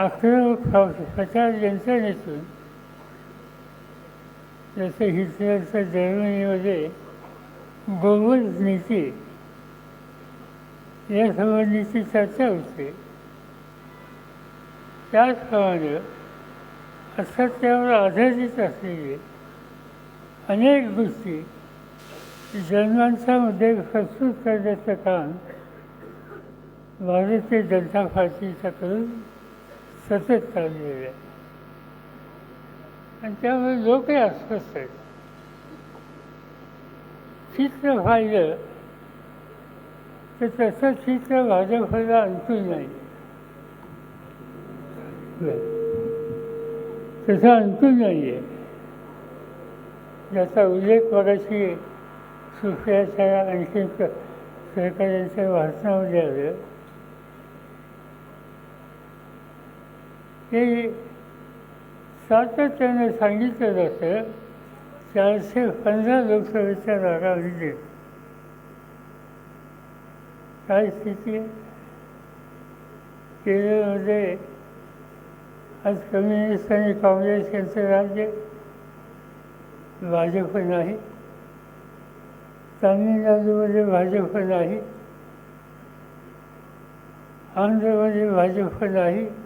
अकरा प्रचार यंत्रणेतून जसं हिटलरचं जर्मनीमध्ये गोवध नीती या संबंधीची चर्चा होते. त्याचप्रमाणे असत्यावर आधारित असलेले अनेक गोष्टी जन्मांच्यामध्ये प्रस्तुत करण्याचं काम भारतीय जनता पार्टीच्याकडून सतत चाललेलं आहे. आणि त्यामुळे लोकही अस्वस्थ आहेत. चित्र पाहिलं तर तसं चित्र भाजपला आणखी नाही तसं आणखी नाही आहे ज्याचा उल्लेख मगाशी सुफियाच्या आणखी सहकार्यांच्या भाषणामध्ये आलं. हे सातत्याने सांगितलं जातं चारशे पंधरा लोकसभेच्या जागा विजय काय स्थिती? आहे केरळमध्ये आज कम्युनिस्ट आणि काँग्रेस यांचं राज्य भाजप नाही. तामिळनाडूमध्ये भाजप नाही. आंध्रमध्ये भाजप नाही.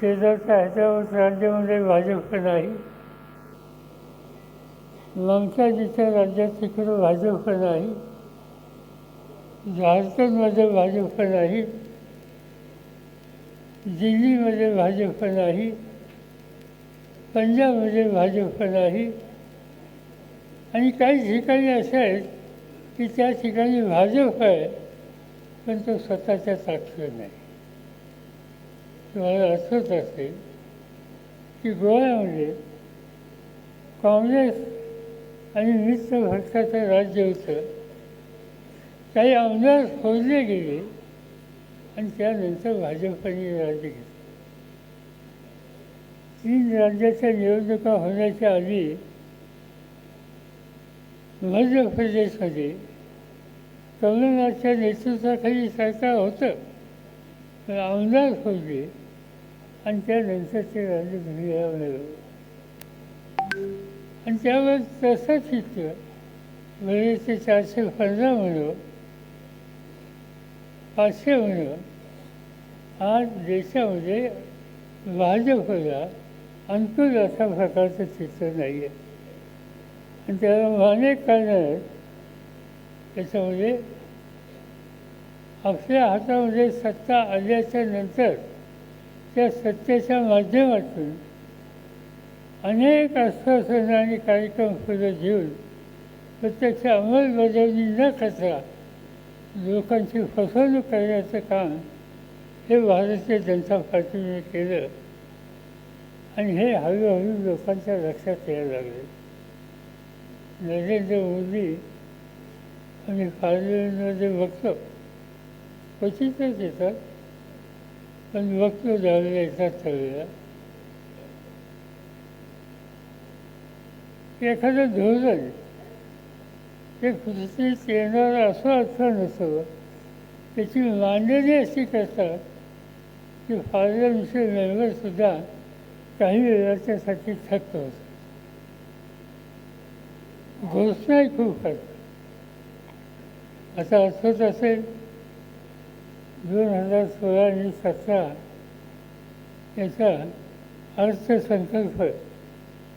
शेजारच्या हैदराबाद राज्यामध्ये भाजप नाही. ममता जिच्या राज्यात तिकडं भाजप नाही. झारखंडमध्ये भाजप नाही. दिल्लीमध्ये भाजप नाही. पंजाबमध्ये भाजप नाही. आणि काही ठिकाणी असं आहेत की त्या ठिकाणी भाजप आहे पण तो स्वतःच्या ताकद नाही. मला आठवत असेल की गोव्यामध्ये काँग्रेस आणि मित्र भक्ताचं राज्य होतं. काही आमदार सोडले गेले आणि त्यानंतर भाजपने राज्य घेतलं. तीन राज्याच्या निवडणुका होण्याच्या आधी मध्य प्रदेशमध्ये कमलनाथच्या नेतृत्वाखाली सरकार होतं. पण आमदार आणि त्यानंतर ते राजे घरी मिळवलं आणि त्यावर तसं चित्र म्हणजे ते चारशे पंधरा म्हणून पाचशे म्हणून आज देशामध्ये भाजपला अंकुर अशा प्रकारचं चित्र नाही आहे आणि त्याला अनेक कारण आहेत त्याच्यामध्ये आपल्या हातामध्ये सत्ता आल्याच्यानंतर त्या सत्तेच्या माध्यमातून अनेक आश्वासनं आणि कार्यक्रम पुढे घेऊन प्रत्यक्ष अंमलबजावणी न करता लोकांची फसवणूक करण्याचं काम हे भारतीय जनता पार्टीने केलं आणि हे हळूहळू लोकांच्या लक्षात यायला लागले. नरेंद्र मोदी आणि पार्लमेंटमध्ये बघतो क्वचितच येतात. पण बघतो झालेला येतात सगळ्या एखादं धोरण ते कृतीत येणारं असं अर्थ नसतं. त्याची मांडणी अशी करतात की पार्लमेंटचे मेंबरसुद्धा काही वेळाच्यासाठी थक्क होतात घोषणाही खूप करतात. आता असंच असेल दोन हजार सोळा आणि सतरा याचा अर्थसंकल्प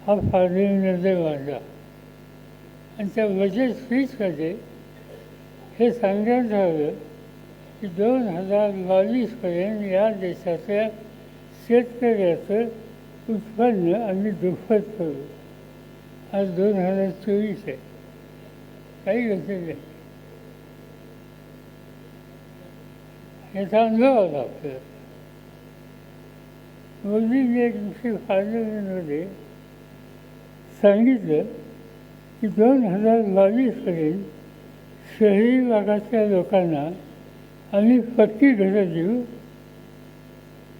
हा पार्लमेंटमध्ये मांडला. आणि त्या बजेट स्पीचमध्ये हे सांगण्यात आलं की दोन हजार बावीसपर्यंत या देशाच्या शेतकऱ्याचं उत्पन्न आम्ही दुप्पट करू. आज दोन हजार चोवीस आहे. काही गरज नाही. याचा अनुभव आला आपल्याला मोदींनी एक दिवशी पार्लमेंटमध्ये सांगितलं की दोन हजार बावीसपर्यंत शहरी भागातल्या लोकांना आम्ही पक्की घरं देऊ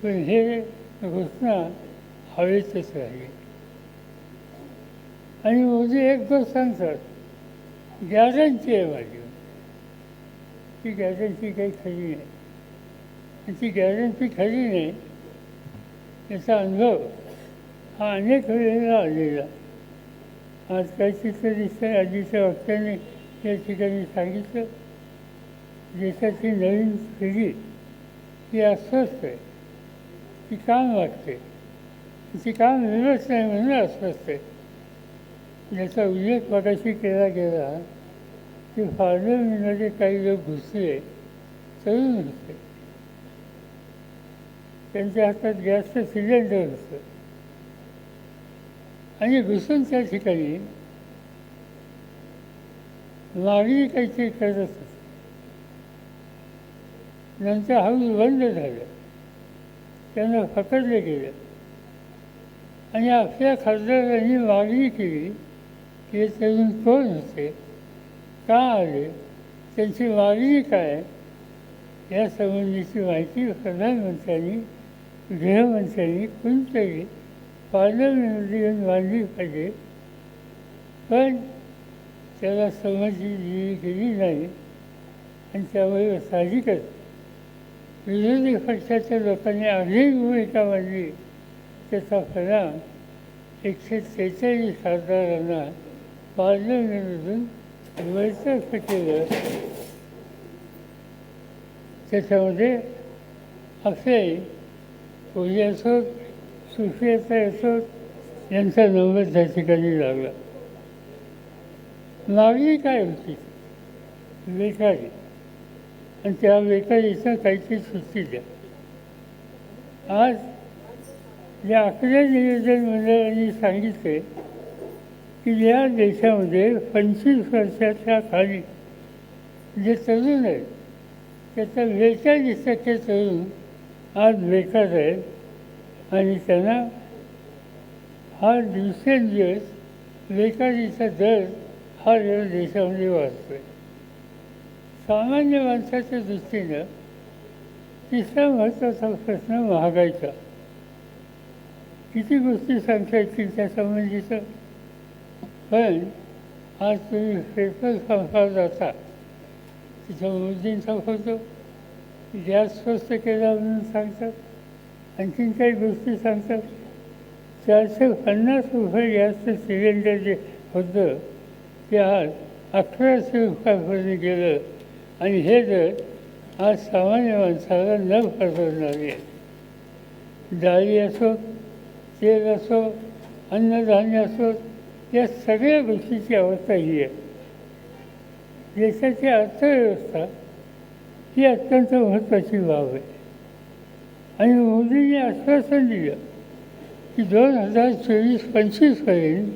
पण हे घोषणा हवेतच राहिली. आणि मोदी एक गोष्ट सांगतात गॅरंटी आहे माझी. ती गॅरंटी काही खरी नाही. त्याची गॅरंटी खरी नाही याचा अनुभव हा अनेक वेळेला आलेला. आज काही चित्र दिसतंय आधीच्या वक्त्याने या ठिकाणी सांगितलं देशाची नवीन पिढी ही अस्वस्थ आहे ती काम वाटते तिची काम मिळत नाही म्हणून अस्वस्थ आहे. ज्याचा उल्लेख मगाशी केला गेला की पार्लमेंटमध्ये काही लोक घुसले तरुण होते. त्यांच्या हातात गॅसचं सिलेंडर असतं. आणि घुसून त्या ठिकाणी मागणी काहीतरी करत होते नंतर हाऊस बंद झालं. त्यांना पकडलं गेलं. आणि आपल्या खासदारांनी मागणी केली की हे तरुण कोण होते? का आले? त्यांची मागणी काय? या संबंधीची माहिती प्रधानमंत्र्यांनी गृहमंत्र्यांनी कोणतरी पार्लमेंटमध्ये वाढली पाहिजे पण त्याला समजली दिली गेली नाही आणि त्यामुळे साहजिकच विरोधी पक्षाच्या लोकांनी आग्रही भूमिका मांडली त्याचा परिणाम एकशे त्रेचाळीस खासदारांना पार्लमेंटमधून बरतर्फ केलं त्याच्यामध्ये असे कोणी असोत सुफियाचा असोत यांचा नवस त्या ठिकाणी लागला. मागणी काय होती? बेकारी आणि त्या बेकारीचं काहीतरी सुट्टी द्या. आज या अकरा नियोजन मंडळांनी सांगितले की या देशामध्ये पंचवीस वर्षाच्या खाली जे तरुण आहेत त्याचा बेचाळीस टक्के तरुण आज बेकार आहेत आणि त्यांना हा दिवसेंदिवस बेकारीचा दर हा या देशामध्ये वाढतो आहे सामान्य माणसाच्या दृष्टीनं तिसरा महत्त्वाचा प्रश्न महागाईचा. किती गोष्टी सांगता येतील त्यासंबंधीचं? पण आज तुम्ही पेपर पंपावर जाता तिथं मोदींचा फोटो गॅस स्वस्त केला म्हणून सांगतात. आणखीन काही गोष्टी सांगतात. चारशे पन्नास रुपये गॅसचं सिलेंडर जे होतं ते आज अठराशे रुपयापर्यंत गेलं. आणि हे दर आज सामान्य माणसाला न परवडणारे आहे. डाळी असो तेल असो अन्नधान्य असो या सगळ्या गोष्टीची अवस्था ही आहे. देशाची अर्थव्यवस्था ही अत्यंत महत्त्वाची बाब आहे. आणि मोदींनी आश्वासन दिलं की दोन हजार चोवीस पंचवीसपर्यंत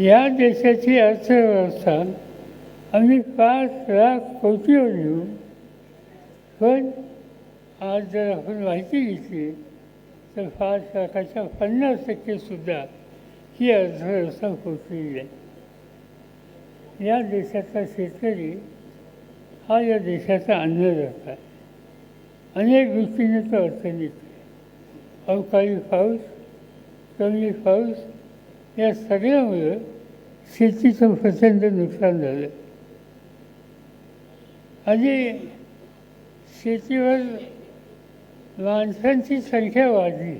या देशाची अर्थव्यवस्था आम्ही पाच लाख कोटीवर येऊ पण आज जर आपण माहिती घेतली तर पाच लाखाच्या पन्नास टक्केसुद्धा ही अर्थव्यवस्था पोचलेली आहे या देशाचा शेतकरी हा या देशाचा अन्नदाता आहे. अनेक दृष्टीने तो अडचणीत आहे अवकाळी पाऊस कमी पाऊस या सगळ्यामुळं शेतीचं प्रचंड नुकसान झालं. आणि शेतीवर माणसांची संख्या वाढली.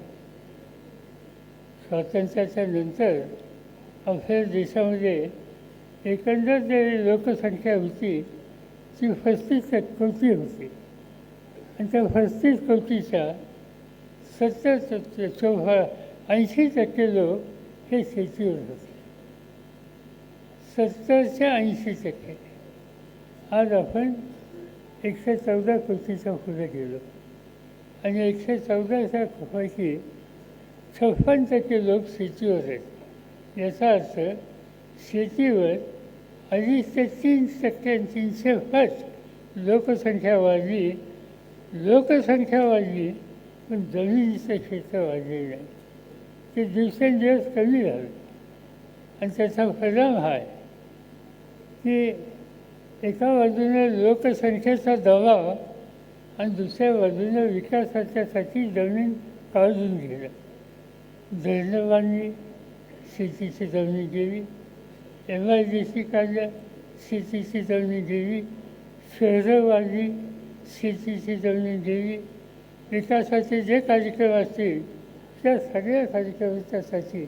स्वातंत्र्याच्या नंतर आपल्या देशामध्ये एकंदर जे लोकसंख्या होती ती पस्तीस कृती होती आणि त्या पस्तीस कृतीच्या सत्तर टक्के चौफा ऐंशी टक्के लोक हे शेतीवर होते सत्तरच्या ऐंशी टक्के आज आपण एकशे चौदा कृतीचा पुढे गेलो आणि एकशे चौदाच्या पैकी छप्पन टक्के लोक शेतीवर आहेत याचा अर्थ शेतीवर अडीच ते तीन टक्क्यांची तीनशे पाच लोकसंख्या वाढली. लोकसंख्या वाढली पण जमिनीचं क्षेत्र वाढलेलं आहे. ते दिवसेंदिवस कमी झालं. आणि त्याचा परिणाम हा आहे की एका बाजूने लोकसंख्येचा दबाव आणि दुसऱ्या बाजूने विकासाच्यासाठी जमीन काढून गेलं धरणं बांधली शेतीची जमीन गेली एम आय डी सी काढल्या शेतीची जमीन गेली शहरं वाढली शेतीची जमीन दिली विकासाचे जे कार्यक्रम असतील त्या सगळ्या कार्यक्रमासाठी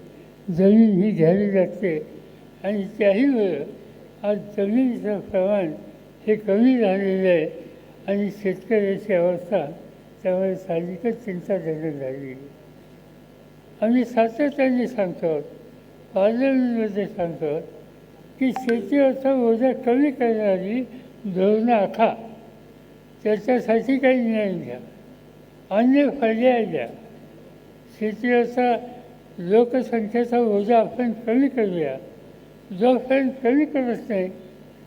जमीन ही घ्यावी लागते. आणि त्याही वेळ आज जमिनीचं प्रमाण हे कमी झालेलं आहे आणि शेतकऱ्याची अवस्था त्यामुळे साहजिकच चिंताजनक झाली आम्ही सातत्याने सांगतो पार्लमेंटमध्ये सांगतो की शेतीवरचा ओझा कमी करणारी धोरणं आखा त्याच्यासाठी काही निर्णय घ्या अन्य पर्याय द्या. शेतीवरचा लोकसंख्येचा ओझा आपण कमी करूया. जोपर्यंत कमी करत नाही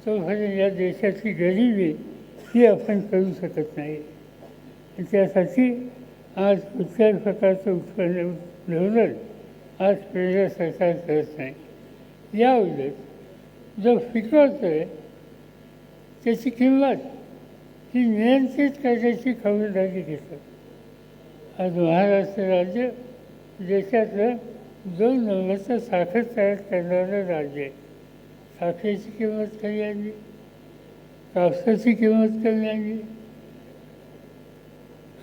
तोपर्यंत या देशाची गरिबी ही आपण करू शकत नाही. त्यासाठी आज कुठल्याही प्रकारचं उत्पन्न धोरण आज केंद्र सरकार करत नाही. या उलट जो पिकवतो आहे त्याची किंमत ही नियंत्रित करण्याची खबरदारी घेतात. आज महाराष्ट्र राज्य देशातलं दोन नंबरचं साखर तयार करणारं राज्य आहे. साखरेची किंमत कमी आली कापसाची किंमत कमी आली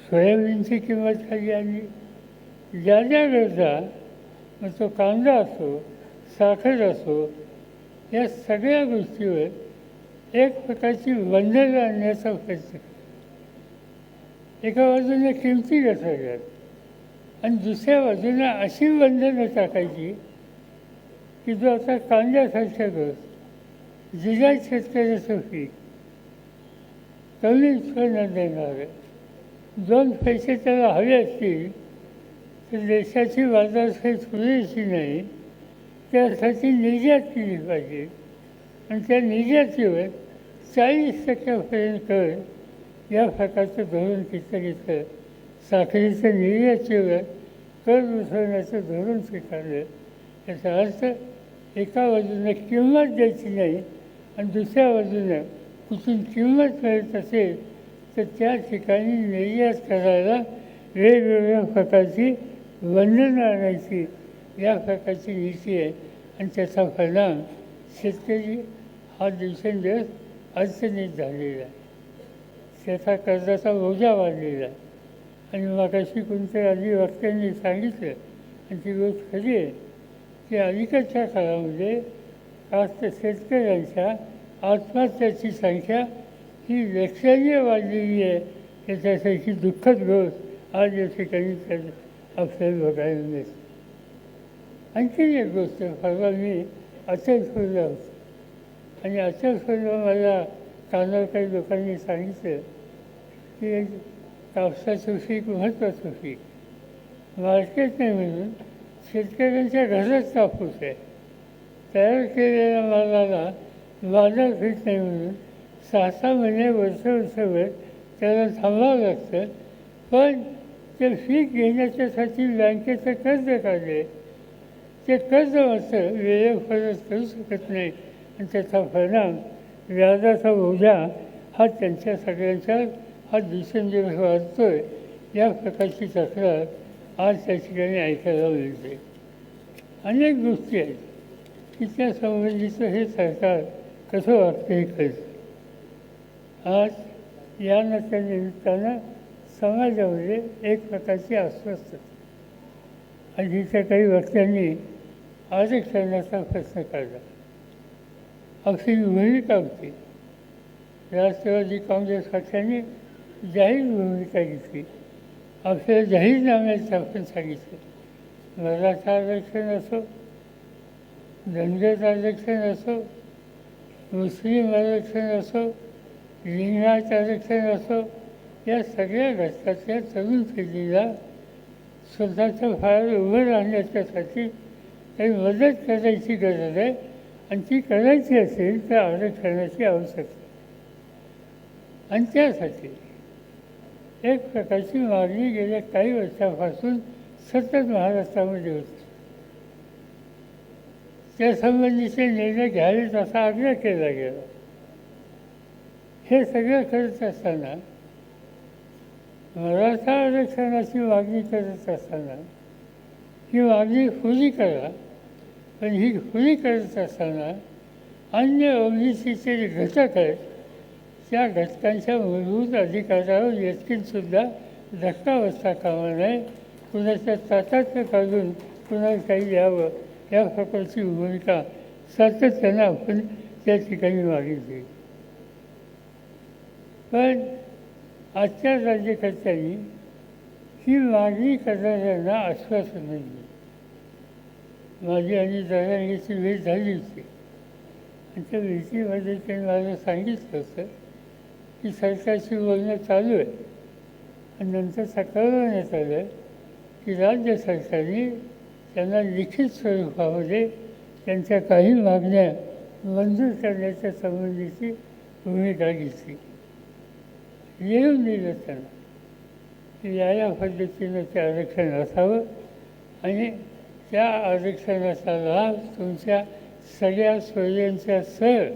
सोयाबीनची किंमत खाली आली ज्या ज्या गरजा मग तो कांदा असो साखर असो या सगळ्या गोष्टीवर एक प्रकारची वंदन आणण्याचा प्रयत्न एका बाजूने किमती घसरल्यात आणि दुसऱ्या बाजूने अशी वंदनं टाकायची की जो आता कांद्यासारख्या गोष्ट जिजा शेतकऱ्याचं पीक कमी उत्पन्न देणार दोन पैसे त्याला हवे असतील तर देशाची बाजारपेठ पुरेशी नाही. त्यासाठी निर्यात केली पाहिजे आणि त्या निर्यातीवर चाळीस टक्क्यापर्यंत कर या प्रकारचं धोरण तिथं साखरेच्या निर्यातीवर कर बसवण्याचं धोरण स्वीकारलं याचा अर्थ एका बाजूनं किंमत द्यायची नाही आणि दुसऱ्या बाजूनं कुठून किंमत मिळत असेल तर त्या ठिकाणी निर्यात करायला वेगवेगळ्या प्रकारची बंधनं आणायची. या प्रकारची नीती आहे. आणि त्याचा परिणाम शेतकरी हा दिवसेंदिवस अडचणीत झालेला आहे. त्याचा कर्जाचा ओझा वाढलेला आहे. आणि मग अशी कोणत्या आधी वक्त्यांनी सांगितलं आणि ती गोष्ट खरी आहे की अलीकडच्या काळामध्ये कास्त शेतकऱ्यांच्या आत्महत्याची संख्या ही लक्षणीय वाढलेली आहे. याच्यासाठी दुःखद गोष्ट आज या ठिकाणी आपल्याला बघायला मिळते. आणखी एक गोष्ट परवा मी अचल सोडला होतो. आणि अचल मला कानावर काही लोकांनी सांगितलं की एक कापसाचं पीक महत्त्वाचं पीक. मार्केट नाही म्हणून शेतकऱ्यांच्या घरात कापूस आहे. तयार केलेल्या मालाला बाजारपेठ नाही म्हणून सहा सहा महिने वर्ष वर्षभर त्याला थांबावं लागतं. पण ते पीक घेण्याच्यासाठी बँकेचं कर्ज काढले. ते कर्ज मात्र वेळेवर परत करू शकत नाही. आणि त्याचा परिणाम व्याजाचा ओझा हा त्यांच्या सगळ्यांच्या हा दिवसेंदिवस आहे या प्रकारची तक्रार आज त्या ठिकाणी ऐकायला मिळते. अनेक गोष्टी आहेत की त्या संबंधीचं हे सरकार कसं वागतं हे कळतं. आज या नात्या निमित्तानं समाजामध्ये एक प्रकारची अस्वस्थता. आधीच्या काही वक्त्यांनी आरक्षण्याचा प्रयत्न काढला अगदी भूमिका होती राष्ट्रवादी काँग्रेस पक्षाने जाहीर भूमिका घेतली. अक्षर जाहीरनाम्यात आपण सांगितलं. मराठा आरक्षण असो धनगर आरक्षण असो मुस्लिम आरक्षण असो लिंगात आरक्षण असो या सगळ्या घटकातल्या तरुण पिढीला स्वतःचं फार उभं राहण्याच्यासाठी काही मदत करायची गरज आहे आणि ती करायची असेल तर आरक्षणाची आवश्यकता आणि त्यासाठी एक प्रकारची मागणी गेल्या काही वर्षापासून सतत महाराष्ट्रामध्ये होती. त्यासंबंधीचे निर्णय घ्यावेत असा आग्रह केला गेला. हे सगळं करत असताना मराठा आरक्षणाची मागणी करत असताना ही मागणी खुली करा पण ही खुली करत असताना अन्य ओबीसीचे जे घटक आहेत त्या घटकांच्या मूलभूत अधिकारावर व्यक्तींसुद्धा धक्का बसता कामा नये कुणाच्या ताटाचं काढून कुणाला काही द्यावं या प्रकारची भूमिका सातत्यानं आपण त्या ठिकाणी मागितली. पण आजच्या राज्यकर्त्यांनी ही मागणी करणाऱ्यांना आश्वासन दिली. माझी आणि दरांगीची भेट झाली होती. आणि त्या भेटीमध्ये त्यांनी मला सांगितलं होतं की सरकारशी बोलणं चालू आहे. आणि नंतर कळवण्यात आलं की राज्य सरकारने त्यांना लिखित स्वरूपामध्ये त्यांच्या काही मागण्या मंजूर करण्याच्या संबंधीची भूमिका घेतली. येऊन दिलं त्यांना. की या या पद्धतीनं ते आरक्षण असावं आणि त्या आरक्षणाचा लाभ तुमच्या सगळ्या सोयींच्या सर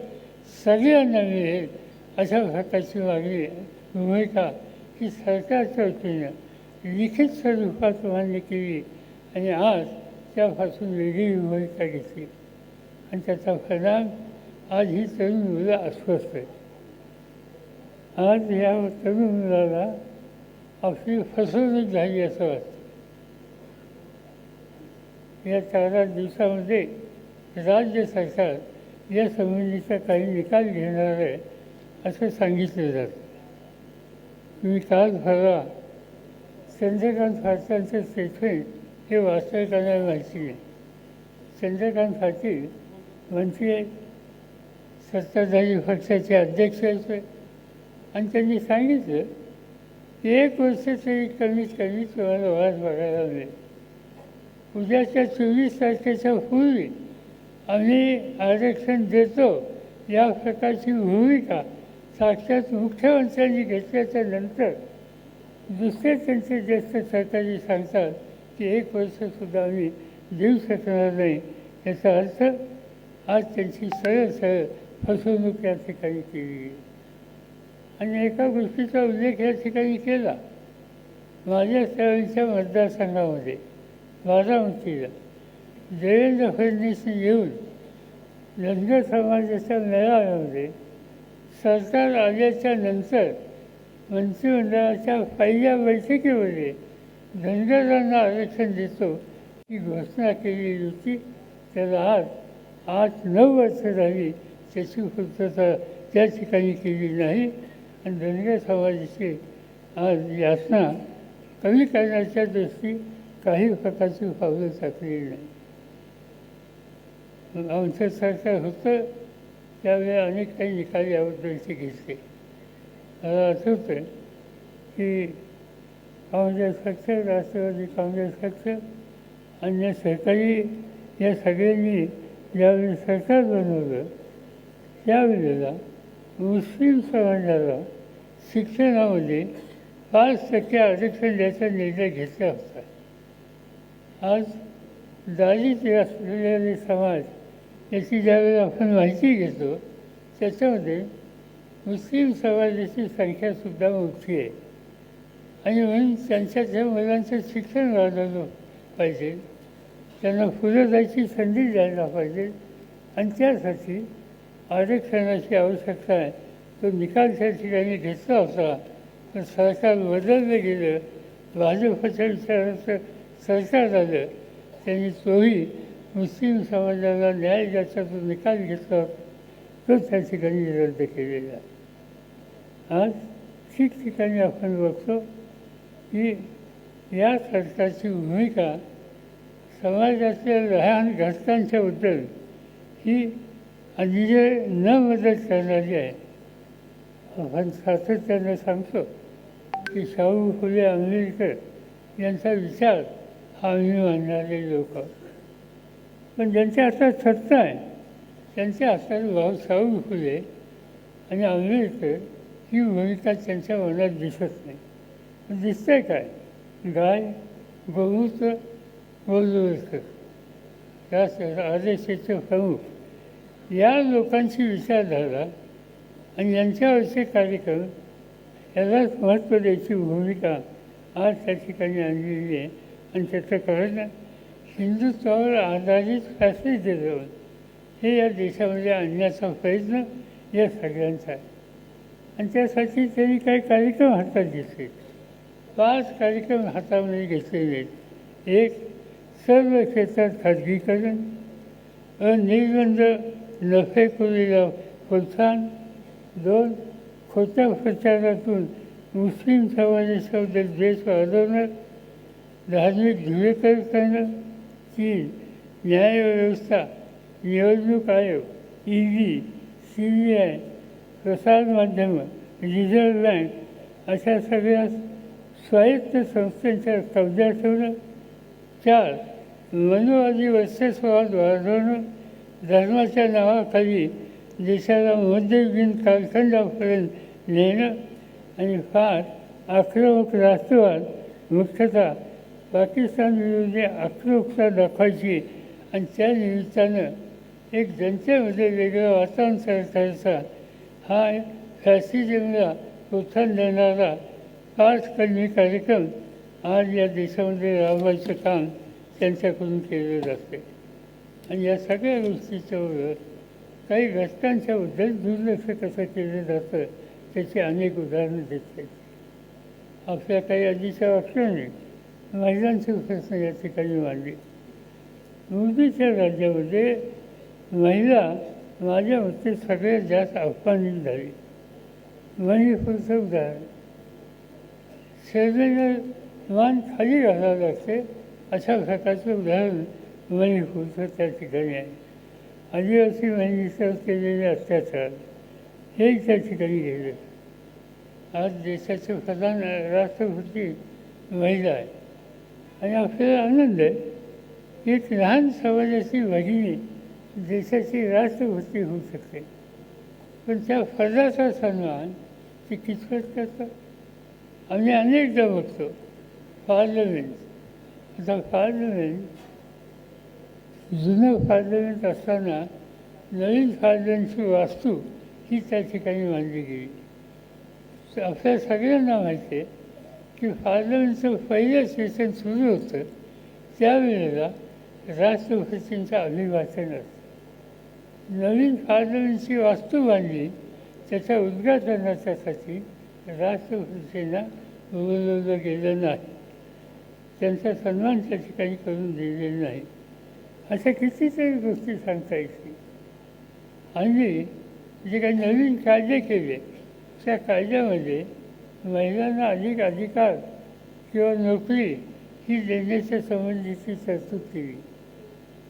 सगळ्यांना मिळेल अशा प्रकारची मागणी भूमिका ही सरकारच्या वतीनं लिखित स्वरूपात मान्य केली आणि आज त्यापासून वेगळी भूमिका घेतली. आणि त्याचा परिणाम आज ही तरुण मुलं अस्वस्थ आहेत. आज या तरुण मुलाला आपली फसवणूक झाली असं वाटतं. या चार आठ दिवसामध्ये राज्य सरकार या संबंधीचा काही निकाल घेणार आहे असं सांगितलं जातं. मी काल भरा चंद्रकांत पाटलांचं स्टेटमेंट हे वास्तविकांना माहिती नाही चंद्रकांत पाटील मंत्री आहेत सत्ताधारी पक्षाचे अध्यक्ष होते आणि त्यांनी सांगितलं की एक वर्ष तरी कमीत कमी तुम्हाला वाद बघायला मिळेल. उद्याच्या चोवीस तारखेच्या पूर्वी आम्ही आरक्षण देतो. या प्रकारची भूमिका साक्षात मुख्यमंत्र्यांनी घेतल्याच्या नंतर दुसरे त्यांचे ज्येष्ठ सरकारी सांगतात की एक वर्षसुद्धा आम्ही देऊ शकणार नाही. याचा अर्थ आज त्यांची सरळ सरळ फसवणूक या ठिकाणी केली. आणि एका गोष्टीचा उल्लेख या ठिकाणी केला. माझ्या त्यावेळीच्या मतदारसंघामध्ये बारामतीला. देवेंद्र फडणवीसनी येऊन धनगर समाजाच्या मेळाव्यामध्ये सरकार आल्याच्यानंतर मंत्रिमंडळाच्या पहिल्या बैठकीमध्ये धनगरांना आरक्षण देतो ही घोषणा केलेली होती. त्याला आज आठ नऊ वर्ष झाली त्याची पूर्तता त्या ठिकाणी केली नाही. आणि धनगर समाजाची आज यातना कमी करण्याच्या दृष्टी काही प्रकारची पावलं टाकलेली नाही. आमचं सरकार होतं त्यावेळी अनेक काही निकाल याबद्दलचे घेतले. मला आठवतं की काँग्रेस पक्ष राष्ट्रवादी काँग्रेस पक्ष अन्य सरकारी या सगळ्यांनी ज्यावेळी सरकार बनवलं त्यावेळेला मुस्लिम समाजाला शिक्षणामध्ये पाच टक्के आरक्षण द्यायचा निर्णय घेतला होता. आज दारिद्र्य असलेले समाज याची ज्यावेळी आपण माहिती घेतो त्याच्यामध्ये मुस्लिम समाजाची संख्यासुद्धा मोठी आहे. आणि म्हणून त्यांच्या त्या मुलांचं शिक्षण वाढवलं पाहिजे त्यांना पुढं जायची संधी द्यायला पाहिजे आणि त्यासाठी आरक्षणाची आवश्यकता आहे. तो निकाल त्या ठिकाणी घेतला होता पण सरकार बदललं गेलं. भाजपच्या विचाराचं सरकार झालं त्यांनी तोही मुस्लिम समाजाला न्याय द्यायचा जो निकाल घेतला. तो त्या ठिकाणी रद्द केलेला. आज ठिकठिकाणी आपण बघतो की या सरकारची भूमिका समाजातल्या लहान घटकांच्याबद्दल ही अनिजय न मदत करणारी आहे. आपण सातत्यानं सांगतो की शाहू फुले आंबेडकर यांचा विचार आम्ही मानणारे लोक. पण ज्यांच्या हातात सत्ता आहे त्यांच्या हातात भाऊ शाहू फुले आणि आंबेडकर ही भूमिका त्यांच्या मनात दिसत नाही. पण दिसतंय काय? गाय गोमूत्र गोलवरकर राष्ट्र आर प्रमुख. या लोकांची विचारधारा आणि यांच्यावरचे कार्यक्रम यालाच महत्त्व द्यायची भूमिका आज त्या ठिकाणी आणलेली आहे. आणि त्याचं कारण हिंदुत्वावर आधारित फॅसिलिटीजम हे या देशामध्ये आणण्याचा प्रयत्न या सगळ्यांचा आहे. आणि त्यासाठी त्यांनी काही कार्यक्रम हातात घेतले. पाच कार्यक्रम हातामध्ये घेतलेले आहेत एक सर्व क्षेत्रात खाजगीकरण अनिर्बंध नफेखोरीला प्रोत्साहन दोन खोट्या प्रचारातून मुस्लिम समाजाबद्दल द्वेष वाढवणं धार्मिक धुळेकर करणं तीन न्यायव्यवस्था निवडणूक आयोग E V C B I प्रसारमाध्यमं रिझर्व्ह बँक अशा सगळ्या स्वायत्त संस्थांच्या कब्जा ठेवणं चार मनोवादी वर्चस्वाद वाढवणं धर्माच्या नावाखाली देशाला मध्ययुगीन कालखंडापर्यंत नेणं आणि फार आक्रमक राष्ट्रवाद मुख्यतः पाकिस्तान विरोधी आक्रोशता दाखवायची आणि त्या निमित्तानं एक जनतेमध्ये वेगळं वातावरण तयार करायचा हा फॅसिझमला प्रोत्साहन देणारा पाच कलमी कार्यक्रम आज या देशामध्ये राबवायचं काम त्यांच्याकडून केलं जाते आणि या सगळ्या गोष्टीच्यावर काही घटकांच्या बद्दल दुर्लक्ष कसं केलं जातं त्याची अनेक उदाहरणं देत आहेत. आपल्या काही आधीच्या वाक्याने महिलांचे प्रश्न या ठिकाणी मांडले मोदीच्या राज्यामध्ये महिला माझ्या मते सगळ्यात जास्त आव्हानित झाली. मणिपूरचं उदाहरण शेजारी मान खाली घालावं लागते अशा प्रकारचं उदाहरण मणिपूरचं त्या ठिकाणी आहे. आदिवासी महिलेवर केलेले अत्याचार हे त्या ठिकाणी गेले आज देशाचे प्रधान राष्ट्रपती महिला आहे आणि आपल्याला आनंद आहे. की एक लहान समाजाची भगिनी देशाची राष्ट्रभूती होऊ शकते. पण त्या फर्जाचा सन्मान ते कितपत करतात? आम्ही अनेकदा बघतो. पार्लमेंट. आता पार्लमेंट जुनं पार्लमेंट असताना नवीन पार्लमेंटची वास्तू ही त्या ठिकाणी मांडली गेली. तर आपल्या सगळ्यांना माहिती आहे की पार्लमेंटचं पहिलं सेशन सुरू होतं त्यावेळेला राष्ट्रभक्तींचं अभिवाचन असतं. नवीन पार्लमेंटची वास्तू बांधली त्याच्या उद्घाटनाच्यासाठी राष्ट्रभक्तींना बोलवलं गेलं नाही. त्यांचा सन्मान त्या ठिकाणी करून दिलेला नाही. अशा कितीतरी गोष्टी सांगता येतील. आणि जे काही नवीन कायदे केले त्या कायद्यामध्ये महिलांना अधिक अधिकार किंवा नोकरी ही देण्याच्या संबंधीची तरतूद केली.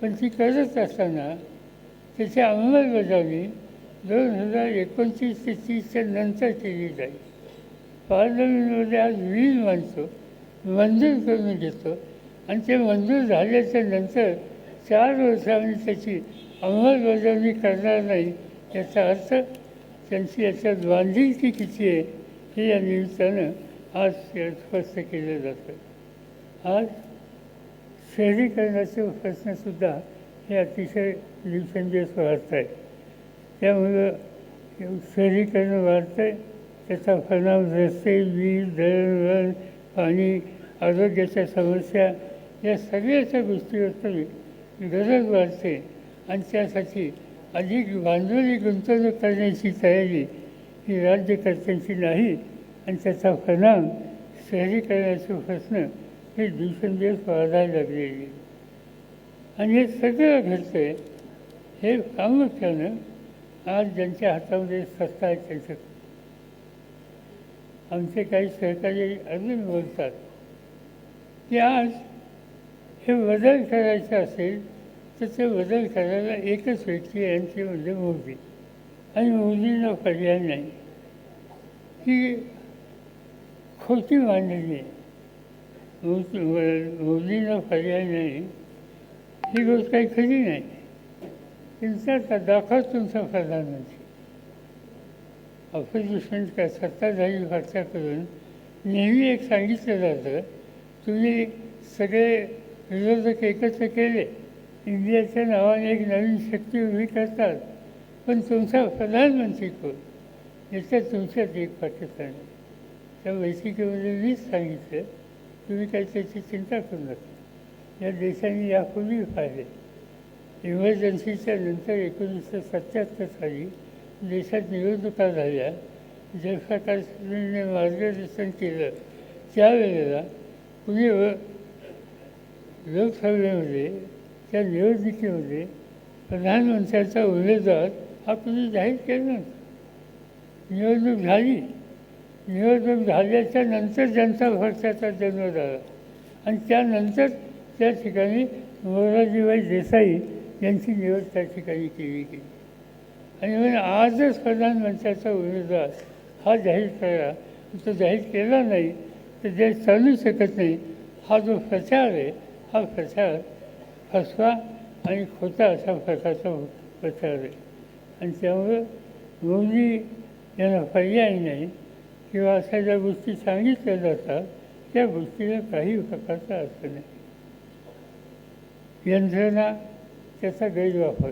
पण ती करत असताना त्याची अंमलबजावणी दोन हजार एकोणतीस ते तीसच्या नंतर केली जाईल. पार्लमेंटमध्ये आज विल मानतो मंजूर करून घेतो आणि ते मंजूर झाल्याच्यानंतर चार वर्षांनी त्याची अंमलबजावणी करणार नाही याचा अर्थ त्यांची याच्यात बांधिलकी किती आहे हे या निमित्तानं आज स्पष्ट केलं जातं. आज शहरीकरणाचे प्रश्नसुद्धा हे अतिशय दिवसेंदिवस वाढत आहे त्यामुळं शहरीकरण वाढतं आहे त्याचा परिणाम रस्ते वीज दळणवळण पाणी आरोग्याच्या समस्या या सगळ्याच्या गोष्टीवर तरी गरज वाढते. आणि त्यासाठी अधिक भांडवली गुंतवणूक करण्याची तयारी ही राज्यकर्त्यांची नाही आणि त्याचा परिणाम शहरीकरणाचे प्रश्न हे दिवसेंदिवस वाढायला लागलेले. आणि हे सगळं घडतं आहे हे प्रामुख्यानं आज ज्यांच्या हातामध्ये सत्ता आहे त्यांच्या आमचे काही सहकारी अजून बोलतात की आज हे बदल करायचं असेल तर ते बदल करायला एकच व्यक्ती यांचे म्हणजे मोदी आणि मोदींना पर्याय नाही. ही खोटी मांडणी आहे. मोदी पर्याय नाही. ही गोष्ट काही खरी नाही. त्यांचा दाखवा तुमचा प्रधानमंत्री. ऑपोजिशन का सत्ताधारी भारताकडून नेहमी एक सांगितलं जातं तुम्ही सगळे विरोधक एकत्र केले. इंडियाच्या नावाने एक नवीन शक्ती उभी करतात. पण तुमचा प्रधानमंत्री कोण? याच्या तुमच्यात एक पाकिस्तान त्या बैठकीमध्ये मीच सांगितलं तुम्ही काही त्याची चिंता करू नका. या देशाने यापूर्वी पाहिले. इमर्जन्सीच्या नंतर एकोणीसशे सत्याहत्तर साली देशात निवडणुका झाल्या. जयप्रकाशजींनी मार्गदर्शन केलं. त्यावेळेला पुणे लोकसभेमध्ये त्या निवडणुकीमध्ये प्रधानमंत्र्याचा उमेदवार हा तुम्ही जाहीर केलं. निवडणूक झाली. निवडणूक झाल्याच्यानंतर जनता पक्षाचा जन्म झाला. आणि त्यानंतर त्या ठिकाणी मोरारजीबाई देसाई यांची निवड त्या ठिकाणी केली गेली. आणि म्हणजे आजच प्रधानमंत्र्याचा उमेदवार हा जाहीर करा तो जाहीर केला नाही तर जे चालू शकत नाही. हा जो प्रचार आहे हा प्रचार फसवा आणि खोटा अशा प्रकारचा प्रचार आहे. आणि त्यामुळे मोदी यांना पर्याय नाही किंवा अशा ज्या गोष्टी सांगितल्या जातात त्या गोष्टीला काही प्रकारचा अर्थ नाही. यंत्रणा त्याचा गैरवापर.